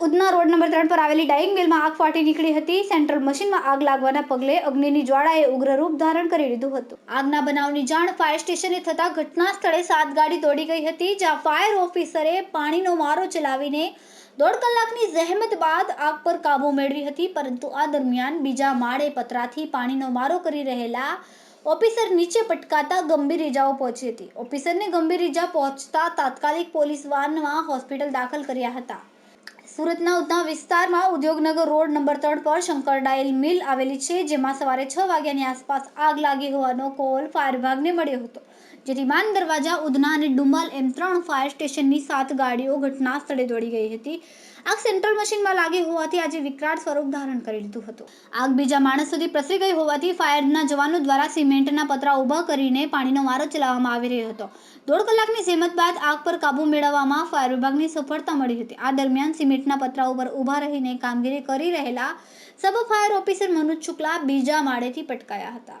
સુરતના road number ત્રણ પર આવેલી ડાઇંગ મિલમાં આગ ફાટી નીકળી હતી. સેન્ટ્રલ મશીનમાં આગ લાગવાના પગલે અગ્નિની જ્વાળાએ ઉગ્ર રૂપ ધારણ કરી લીધું હતું. આગના બનાવની જાણ ફાયર સ્ટેશને થતાં ઘટના સ્થળે સાત ગાડી દોડી ગઈ હતી, જ્યાં ફાયર ઓફિસરે પાણીનો મારો ચલાવીને દોઢ કલાકની જહેમત બાદ આગ પર કાબુ મેળવી હતી. પરંતુ આ દરમિયાન બીજા માળે પતરાથી પાણીનો મારો કરી રહેલા ઓફિસર નીચે પટકાતા ગંભીર ઇજાઓ પહોંચી હતી. ઓફિસરને ગંભીર ઇજા પહોંચતા તાત્કાલિક પોલીસ વાનમાં હોસ્પિટલ દાખલ કર્યા હતા. સુરતના ઉધના વિસ્તારમાં ઉદ્યોગનગર રોડ નંબર ત્રણ પર શંકર ડાયલ મિલ આવેલી છે, જેમાં સવારે છ વાગ્યાની આસપાસ આગ લાગી હોવાનો કોલ ફાયર વિભાગને મળ્યો હતો, જેથી માન દરવાજા, ઉધના અને ડુમલ એમ ત્રણ ફાયર સ્ટેશનની સાત ગાડીઓ ઘટના સ્થળે દોડી ગઈ હતી. આગ સેન્ટ્રલ મશીનમાં લાગી હોવાથી આજે વિકરાળ સ્વરૂપ ધારણ કરી લીધું હતું. આગ બીજા માણસ સુધી પ્રસરી ગઈ હોવાથી ફાયરના જવાનો દ્વારા સિમેન્ટના પતરા ઊભા કરીને પાણીનો મારો ચલાવવામાં આવી રહ્યો હતો. દોઢ કલાકની જહેમત બાદ આગ પર કાબુ મેળવવામાં ફાયર વિભાગની સફળતા મળી હતી. આ દરમિયાન સિમેન્ટના પતરા ઉપર ઊભા રહીને કામગીરી કરી રહેલા sub fire officer Manoj Shukla બીજા માળેથી પટકાયા હતા.